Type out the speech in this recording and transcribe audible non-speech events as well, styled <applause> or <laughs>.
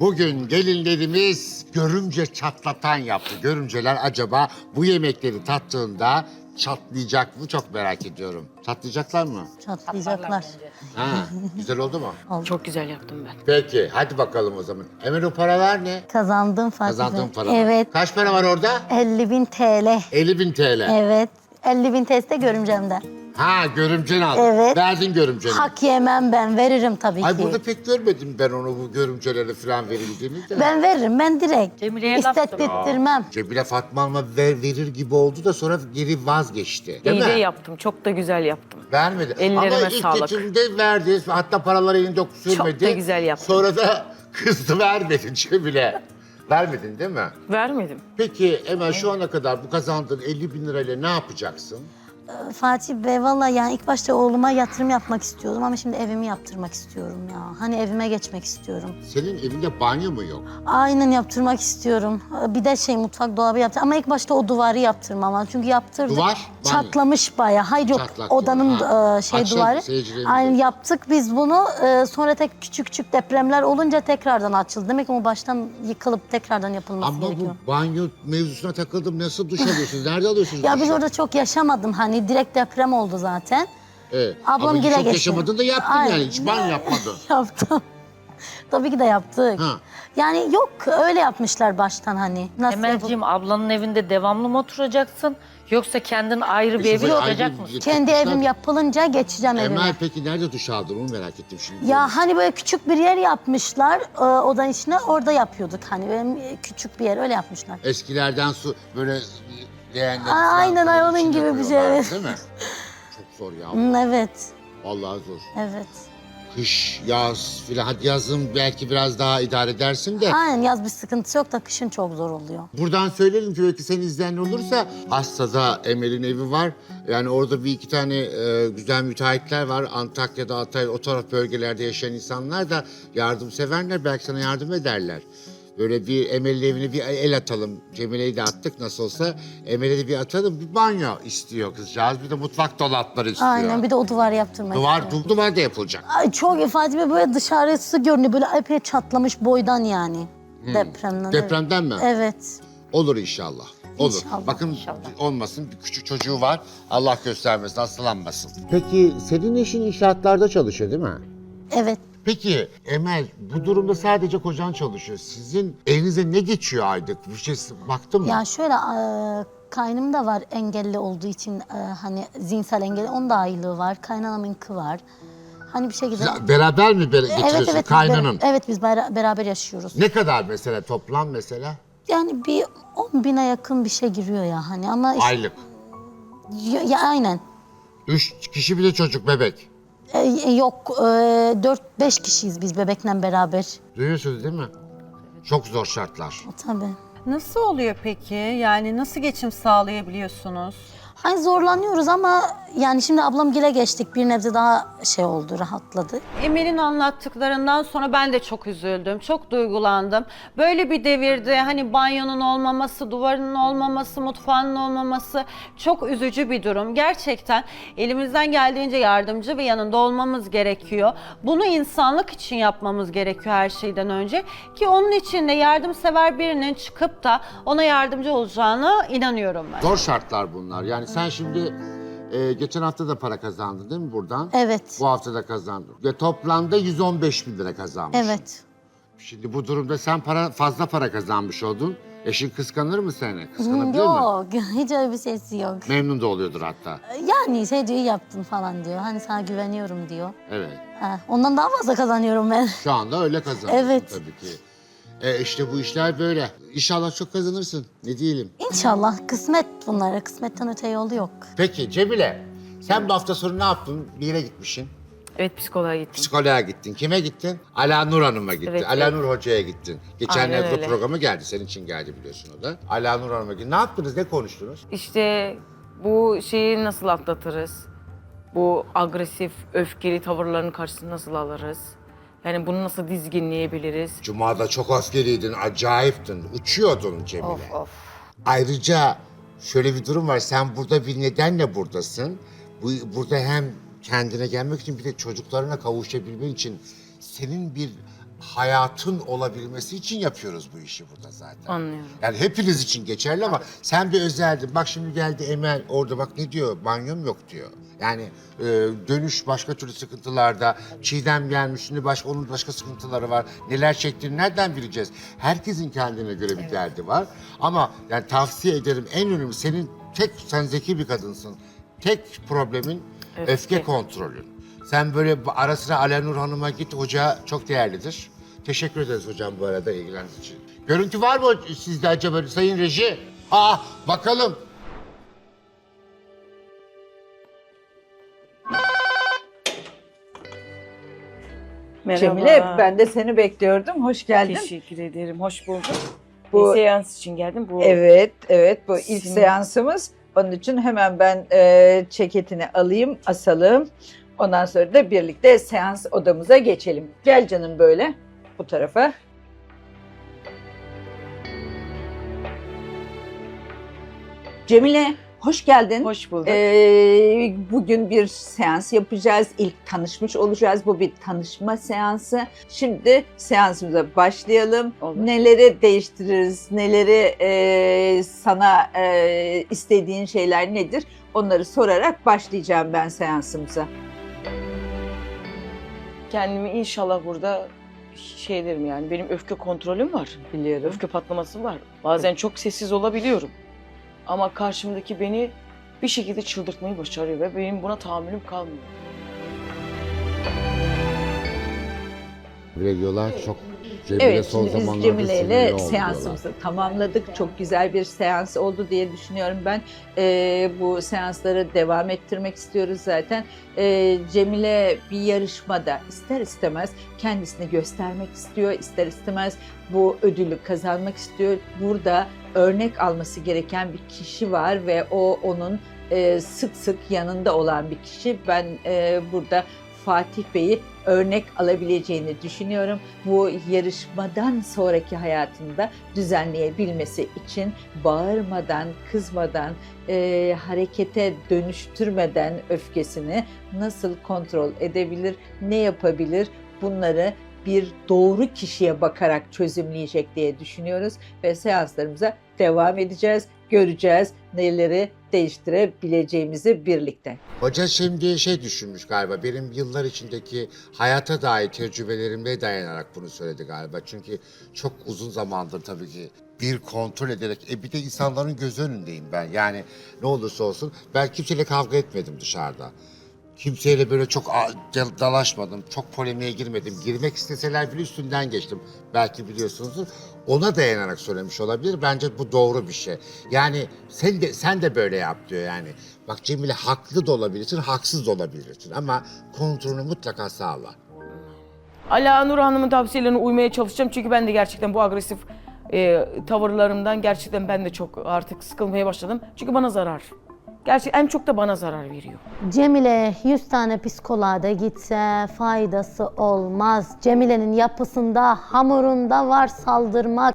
Bugün gelinlerimiz görümce çatlatan yaptı. Görümceler acaba bu yemekleri tattığında çatlayacak mı çok merak ediyorum. Çatlayacaklar mı? Çatlayacaklar. Ha, güzel oldu mu? Çok güzel yaptım ben. Peki hadi bakalım o zaman. Hemen o paralar ne? Kazandım Fatih Kazandığın para. Evet. Kaç para var orada? 50 bin TL. 50 bin TL. Evet. 50 bin TL de görümcemden. Ha görümceni aldın. Evet. Verdin görümceni. Hak yemem ben. Veririm tabii Ay ki. burada pek görmedim ben onu bu görümcelere falan verildiğini de. Ben veririm. Ben direkt. Cemile'ye laf İstettirtmem. Cebile Fatma Hanım'a ver, verir gibi oldu da sonra geri vazgeçti. Değil İyi de mi? yaptım. Çok da güzel yaptım. Vermedi. Ellerime Ama ilk sağlık. geçimde verdi. Hatta paraları elinde sürmedi. da güzel yaptın. Sonra da <laughs> kızdı vermedin Cebile. Vermedin değil mi? Vermedim. Peki Emel şu ana kadar bu kazandığın 50 bin lirayla ne yapacaksın? Fatih Bey valla yani ilk başta oğluma yatırım yapmak istiyordum ama şimdi evimi yaptırmak istiyorum ya. Hani evime geçmek istiyorum. Senin evinde banyo mu yok? Aynen yaptırmak istiyorum. Bir de şey mutfak dolabı yaptır. Ama ilk başta o duvarı yaptırmam lazım. Çünkü yaptırdık. Duvar, banyo. Çatlamış bayağı. Hayır yok Çatlak odanın duvar. E, şey Açın, duvarı. Aynen yaptık biz bunu. E, sonra tek küçük küçük depremler olunca tekrardan açıldı. Demek ki o baştan yıkılıp tekrardan yapılması Ama gerekiyor. bu banyo mevzusuna takıldım. Nasıl duş alıyorsunuz? Nerede alıyorsunuz Ya biz orada çok yaşamadım hani direkt deprem oldu zaten. Evet. Ablam Ama gire çok geçti. yaşamadın da yaptın Aynen. yani. Hiç banyo yapmadın. <laughs> Yaptım. Tabii ki de yaptık. Ha. Yani yok öyle yapmışlar baştan hani. Nasıl yapıp- Emelciğim ablanın evinde devamlı mı oturacaksın? Yoksa kendin ayrı bir evi mısın? bir- Kendi evim yapılınca geçeceğim evime. Emel peki nerede duş aldın onu merak ettim şimdi. Ya hani böyle küçük bir yer yapmışlar e, odanın içine orada yapıyorduk hani benim küçük bir yer öyle yapmışlar. Eskilerden su böyle leğenler. Aa, aynen, ay, onun gibi bir şey, evet. Değil mi? Çok zor ya. Evet, Vallahi zor. evet. Kış, yaz filan. Hadi yazın belki biraz daha idare edersin de. Aynen yaz bir sıkıntısı yok da kışın çok zor oluyor. Buradan söyleyelim ki belki seni izleyen olursa Asla'da Emel'in evi var. Yani orada bir iki tane e, güzel müteahhitler var. Antakya'da, Hatay, o taraf bölgelerde yaşayan insanlar da yardımseverler. Belki sana yardım ederler. Böyle bir Emel'in evine bir el atalım. Cemile'yi de attık nasıl olsa. Emel'e de bir atalım. Bir banyo istiyor kızcağız. Bir de mutfak dolapları istiyor. Aynen bir de o duvarı yaptırmak Duvar, istiyorum. du- duvar da yapılacak. Ay, çok ve böyle dışarısı görünüyor böyle epey çatlamış boydan yani. Depremden. evet. Hmm. Depremden mi? Evet. Olur inşallah. Olur. İnşallah, Bakın olmasın bir küçük çocuğu var. Allah göstermesin, hastalanmasın. Peki senin eşin inşaatlarda çalışıyor değil mi? Evet. Peki Emel bu durumda sadece kocan çalışıyor. Sizin elinize ne geçiyor aylık? Bir şey baktın mı? Ya şöyle e, kaynım da var engelli olduğu için e, hani zihinsel engelli onun da aylığı var. Kaynanamınki var. Hani bir şekilde... Siz beraber mi bere- geçiriyorsun evet, evet, kaynanın? evet biz bera- beraber yaşıyoruz. Ne kadar mesela toplam mesela? Yani bir 10 bine yakın bir şey giriyor ya hani ama işte- Aylık. ya, ya aynen. Üç kişi bir de çocuk bebek. E, e, yok e, 4-5 kişiyiz biz bebekle beraber. Duyuyorsunuz değil mi? Çok zor şartlar. Tabii. Nasıl oluyor peki? Yani nasıl geçim sağlayabiliyorsunuz? Hani zorlanıyoruz ama yani şimdi ablam gile geçtik bir nebze daha şey oldu rahatladı. Emel'in anlattıklarından sonra ben de çok üzüldüm, çok duygulandım. Böyle bir devirde hani banyonun olmaması, duvarının olmaması, mutfağının olmaması çok üzücü bir durum. Gerçekten elimizden geldiğince yardımcı ve yanında olmamız gerekiyor. Bunu insanlık için yapmamız gerekiyor her şeyden önce. Ki onun için de yardımsever birinin çıkıp da ona yardımcı olacağına inanıyorum ben. Zor şartlar bunlar. Yani sen şimdi e, geçen hafta da para kazandın değil mi buradan? Evet. Bu hafta da kazandın. Ve toplamda 115 bin lira kazanmış. Evet. Şimdi bu durumda sen para fazla para kazanmış oldun. Eşin kıskanır mı seni? Kıskanabilir mi? Yok hiç öyle bir sesi yok. Memnun da oluyordur hatta. Yani şey diyor yaptın falan diyor. Hani sana güveniyorum diyor. Evet. Ha, ondan daha fazla kazanıyorum ben. Şu anda öyle kazanıyorsun Evet. tabii ki. E işte bu işler böyle. İnşallah çok kazanırsın. Ne diyelim. İnşallah kısmet bunlara. Kısmetten öte yolu yok. Peki Cemile, sen bu hafta sonu ne yaptın? Bir yere gitmişsin. Evet psikoloğa gittim. Psikoloğa gittin. Kime gittin? Ala Nur Hanım'a gittin. Evet, Ala evet. Nur Hoca'ya gittin. Geçenlerde Aynen de programı geldi. Senin için geldi biliyorsun o da. Ala Nur Hanım'a gittin. Ne yaptınız? Ne konuştunuz? İşte bu şeyi nasıl atlatırız? Bu agresif, öfkeli tavırların karşısında nasıl alırız? Yani bunu nasıl dizginleyebiliriz? Cuma'da çok öfkeliydin, acayiptin. Uçuyordun Cemile. Of of. Ayrıca şöyle bir durum var. Sen burada bir nedenle buradasın. Bu burada hem kendine gelmek için bir de çocuklarına kavuşabilmen için senin bir hayatın olabilmesi için yapıyoruz bu işi burada zaten. Anlıyorum. Yani hepiniz için geçerli ama sen bir özeldin. Bak şimdi geldi Emel orada bak ne diyor? Banyom yok diyor. Yani e, dönüş başka türlü sıkıntılarda. Çiğdem gelmiş şimdi başka onun başka sıkıntıları var. Neler çektiğini nereden bileceğiz? Herkesin kendine göre bir derdi var. Ama yani tavsiye ederim en önemli senin tek sen zeki bir kadınsın. Tek problemin öfke, Öfke. kontrolün. Sen böyle ara sıra Alenur Hanım'a git hoca çok değerlidir. Teşekkür ederiz hocam bu arada ilgilendiğiniz için. Görüntü var mı sizde acaba sayın reji? Aa bakalım. Merhaba. Cemile ben de seni bekliyordum. Hoş geldin. Teşekkür ederim. Hoş bulduk. Bu- Bu seans için geldim. Bu Evet, evet bu ilk seansımız. Onun için hemen ben e, ceketini alayım, asalım. Ondan sonra da birlikte seans odamıza geçelim. Gel canım böyle bu tarafa. Cemile, hoş geldin. hoş bulduk. Ee, bugün bir seans yapacağız. İlk tanışmış olacağız. Bu bir tanışma seansı. Şimdi seansımıza başlayalım. Olur. Neleri değiştiririz, neleri e, sana e, istediğin şeyler nedir? Onları sorarak başlayacağım ben seansımıza. Kendimi inşallah burada şeylerim yani benim öfke kontrolüm var. Biliyorum. Öfke patlaması var. Bazen çok sessiz olabiliyorum. Ama karşımdaki beni bir şekilde çıldırtmayı başarıyor ve benim buna tahammülüm kalmıyor. Böyle diyorlar çok Cemile Evet, son şimdi biz zamanlarda Cemile ile seansımızı tamamladık. Çok güzel bir seans oldu diye düşünüyorum ben. Ee, bu seansları devam ettirmek istiyoruz zaten. Ee, Cemile bir yarışmada ister istemez kendisini göstermek istiyor, ister istemez bu ödülü kazanmak istiyor. Burada örnek alması gereken bir kişi var ve o onun e, sık sık yanında olan bir kişi. Ben e, burada Fatih Bey'i örnek alabileceğini düşünüyorum. Bu yarışmadan sonraki hayatında düzenleyebilmesi için bağırmadan, kızmadan, e, harekete dönüştürmeden öfkesini nasıl kontrol edebilir, ne yapabilir bunları bir doğru kişiye bakarak çözümleyecek diye düşünüyoruz ve seanslarımıza devam edeceğiz, göreceğiz neleri değiştirebileceğimizi birlikte. Hoca şimdi şey düşünmüş galiba benim yıllar içindeki hayata dair tecrübelerime dayanarak bunu söyledi galiba. Çünkü çok uzun zamandır tabii ki bir kontrol ederek e bir de insanların göz önündeyim ben. Yani ne olursa olsun ben kimseyle kavga etmedim dışarıda. Kimseyle böyle çok dalaşmadım, çok polemiğe girmedim. Girmek isteseler bile üstünden geçtim. Belki biliyorsunuzdur. Ona dayanarak söylemiş olabilir. Bence bu doğru bir şey. Yani sen de sen de böyle yap diyor yani. Bak Cemile haklı da olabilirsin, haksız da olabilirsin ama kontrolünü mutlaka sağla. Ala Nur Hanım'ın tavsiyelerine uymaya çalışacağım. Çünkü ben de gerçekten bu agresif e, tavırlarımdan gerçekten ben de çok artık sıkılmaya başladım. Çünkü bana zarar. Gerçi en çok da bana zarar veriyor. Cemile 100 tane psikoloğa da gitse faydası olmaz. Cemile'nin yapısında, hamurunda var saldırmak.